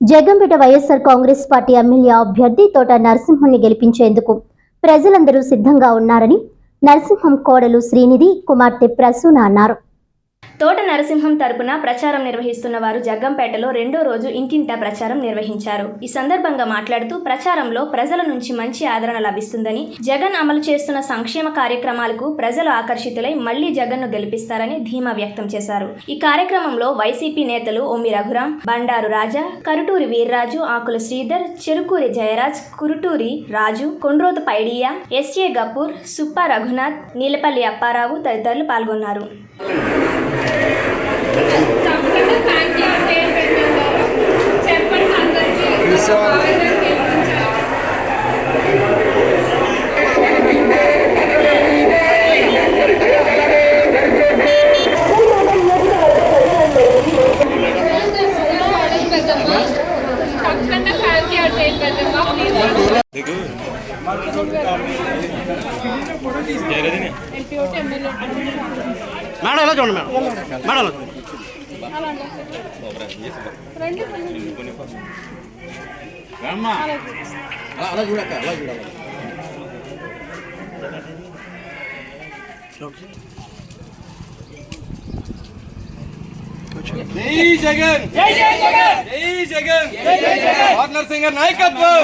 Jaggampeta YSR Congress party MLA అభ్యర్థి తోట నరసింహన్ని గెలిపించేందుకు ప్రజలందరూ సిద్ధంగా ఉన్నారని నరసింహం కోడలు శ్రీనిధి కుమార్తె ప్రసూన అన్నారు. తోట నరసింహం తరపున ప్రచారం నిర్వహిస్తున్న వారు జగ్గంపేటలో రెండో రోజు ఇంటింటా ప్రచారం నిర్వహించారు. ఈ సందర్భంగా మాట్లాడుతూ ప్రచారంలో ప్రజల నుంచి మంచి ఆదరణ లభిస్తుందని జగన్ అమలు చేస్తున్న సంక్షేమ కార్యక్రమాలకు ప్రజలు ఆకర్షితులై మళ్ళీ జగన్ను గెలిపిస్తారని ధీమా వ్యక్తం చేశారు. ఈ కార్యక్రమంలో వైసీపీ నేతలు ఒమ్మి రఘురాం బండారు రాజా కరుటూరి వీర్రాజు ఆకుల శ్రీధర్ చెరుకూరి జయరాజ్ కురుటూరి రాజు కొండ్రోతు పైడియా ఎస్ఏ గపూర్ సుప్ప రఘునాథ్ నీలపల్లి అప్పారావు తదితరులు పాల్గొన్నారు. మేడం ఎలా చూడండి మేడం మేడం ఎలా చూడండి అలా చూడక్క అలా చూడాలి జై జగన్. జై జగన్. జై జగన్. జై జగన్. పార్ట్నర్ సింగర్ నాయకత్వం.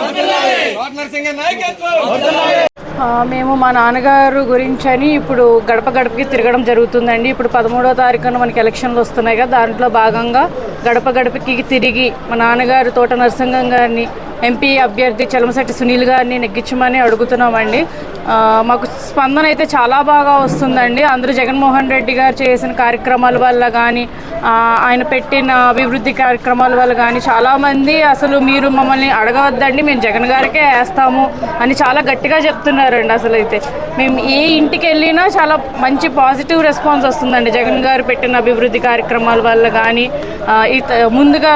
పార్ట్నర్ సింగర్ నాయకత్వం మేము మా నాన్నగారు గురించి అని ఇప్పుడు గడప గడపకి తిరగడం జరుగుతుందండి. ఇప్పుడు పదమూడో తారీఖున మనకి ఎలక్షన్లు వస్తున్నాయి కదా దాంట్లో భాగంగా గడప గడపకి తిరిగి మా నాన్నగారు తోట నరసింహం గారిని ఎంపీ అభ్యర్థి చలమశెట్టి సునీల్ గారిని నెగ్గించమని అడుగుతున్నామండి. మాకు స్పందన అయితే చాలా బాగా వస్తుందండి. అందరూ జగన్మోహన్ రెడ్డి గారు చేసిన కార్యక్రమాల వల్ల కానీ ఆయన పెట్టిన అభివృద్ధి కార్యక్రమాల వల్ల కానీ చాలామంది అసలు మీరు మమ్మల్ని అడగవద్దండి మేము జగన్ గారికే వేస్తాము అని చాలా గట్టిగా చెప్తున్నారండి అసలు అయితే. మేము ఏ ఇంటికి వెళ్ళినా చాలా మంచి పాజిటివ్ రెస్పాన్స్ వస్తుందండి. జగన్ గారు పెట్టిన అభివృద్ధి కార్యక్రమాల వల్ల కానీ ఇత- ముందుగా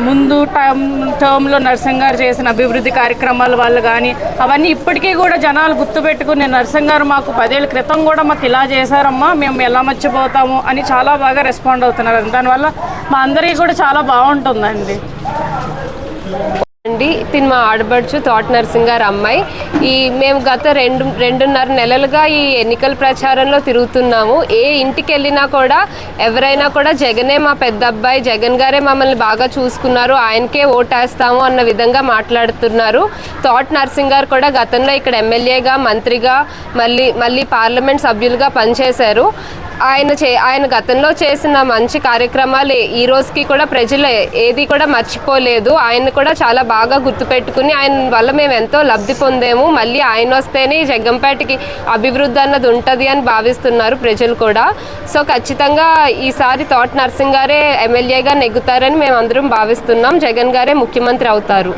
ముందు టర్మ్ టర్మ్లో నర్సింగ్ గారు చేసిన అభివృద్ధి కార్యక్రమాల వల్ల కానీ అవన్నీ ఇప్పటికీ కూడా జనాలు గుర్తుపెట్టుకుని నర్సింగ్ గారు మాకు పదేళ్ళ క్రితం కూడా మాకు ఇలా చేశారమ్మా మేము ఎలా మర్చిపోతాము అని చాలా బాగా రెస్పాండ్ అవుతున్నారు. దానివల్ల మా అందరికీ కూడా చాలా బాగుంటుందండి. అండి. తిని మా ఆడబడుచు తోట నర్సింగ్ గారు అమ్మాయి. ఈ మేము గత రెండు రెండున్నర నెలలుగా ఈ ఎన్నికల ప్రచారంలో తిరుగుతున్నాము. ఏ ఇంటికి వెళ్ళినా కూడా ఎవరైనా కూడా జగనే మా పెద్ద అబ్బాయి జగన్ గారే మమ్మల్ని బాగా చూసుకున్నారు. ఆయనకే ఓటేస్తాము అన్న విధంగా మాట్లాడుతున్నారు. తోట నర్సింగ్ గారు కూడా గతంలో ఇక్కడ ఎమ్మెల్యేగా మంత్రిగా మళ్ళీ మళ్ళీ పార్లమెంట్ సభ్యులుగా పనిచేశారు. ఆయన చే ఆయన గతంలో చేసిన మంచి కార్యక్రమాలు ఈ రోజుకి కూడా ప్రజలు ఏది కూడా మర్చిపోలేదు. ఆయన కూడా చాలా బాగా గుర్తుపెట్టుకుని ఆయన వల్ల మేము ఎంతో లబ్ధి పొందాము. మళ్ళీ ఆయన వస్తేనే జగ్గంపేటకి అభివృద్ధి అన్నది ఉంటుంది అని భావిస్తున్నారు ప్రజలు కూడా. సో ఖచ్చితంగా ఈసారి తోట నర్సింగ్ గారే ఎమ్మెల్యేగా నెగ్గుతారని మేము అందరం భావిస్తున్నాం. జగన్ గారే ముఖ్యమంత్రి అవుతారు.